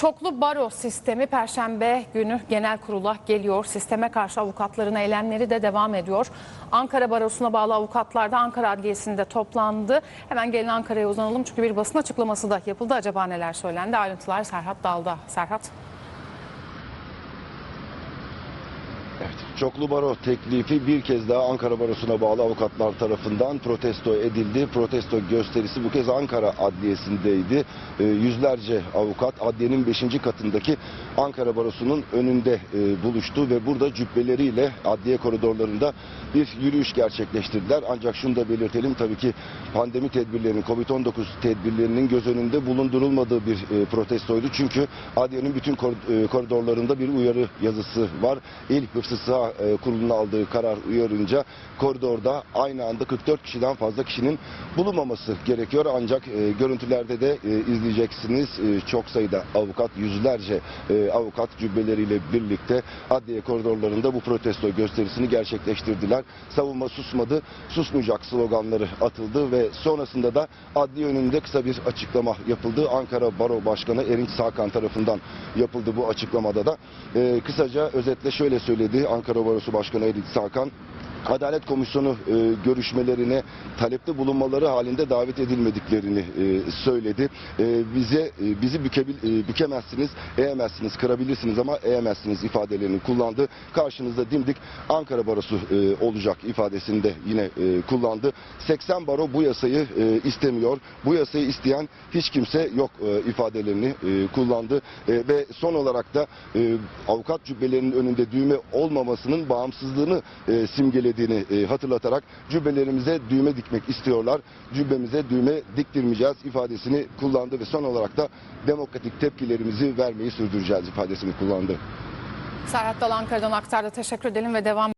Çoklu baro sistemi Perşembe günü genel kurula geliyor. Sisteme karşı avukatların eylemleri de devam ediyor. Ankara Barosu'na bağlı avukatlar da Ankara Adliyesi'nde toplandı. Hemen gelin Ankara'ya uzanalım çünkü bir basın açıklaması da yapıldı. Acaba neler söylendi? Ayrıntılar Serhat Dal'da. Serhat. Evet, çoklu baro teklifi bir kez daha Ankara Barosu'na bağlı avukatlar tarafından protesto edildi. Protesto gösterisi bu kez Ankara Adliyesi'ndeydi. Ee, yüzlerce avukat adliyenin 5. katındaki Ankara Barosu'nun önünde e, buluştu ve burada cübbeleriyle adliye koridorlarında bir yürüyüş gerçekleştirdiler. Ancak şunu da belirtelim tabii ki pandemi tedbirlerinin, Covid-19 tedbirlerinin göz önünde bulundurulmadığı bir e, protestoydu. Çünkü adliyenin bütün e, koridorlarında bir uyarı yazısı var. İl Hıfzı Sıha e, Kurulu'nun aldığı karar uyarınca koridorda aynı anda 44 kişiden fazla kişinin bulunmaması gerekiyor. Ancak e, görüntülerde de e, izleyeceksiniz e, çok sayıda avukat, yüzlerce e, avukat cübbeleriyle birlikte adliye koridorlarında bu protesto gösterisini gerçekleştirdiler. Savunma susmadı, susmayacak sloganları atıldı ve sonrasında da adliye önünde kısa bir açıklama yapıldı. Ankara Baro Başkanı Erinç Sakan tarafından yapıldı bu açıklamada da. E, kısaca özetle şöyle söyledi Ankara Barosu Başkanı Erinç Sakan. Adalet Komisyonu e, görüşmelerine talepte bulunmaları halinde davet edilmediklerini e, söyledi. E, bize e, bizi bükebil, e, bükemezsiniz, eğemezsiniz, kırabilirsiniz ama eğemezsiniz ifadelerini kullandı. Karşınızda dimdik Ankara Barosu e, olacak ifadesini de yine e, kullandı. 80 baro bu yasayı e, istemiyor. Bu yasayı isteyen hiç kimse yok e, ifadelerini e, kullandı. E, ve son olarak da e, avukat cübbelerinin önünde düğme olmamasının bağımsızlığını e, simgelediğini e, hatırlatarak cübbelerimize düğme dikmek istiyorlar. Cübbemize düğme diktirmeyeceğiz ifadesini kullandı ve son olarak da demokratik tepkilerimizi vermeyi sürdüreceğiz ifadesini kullandı. Serhat Dal Ankara'dan aktardı. Teşekkür edelim ve devam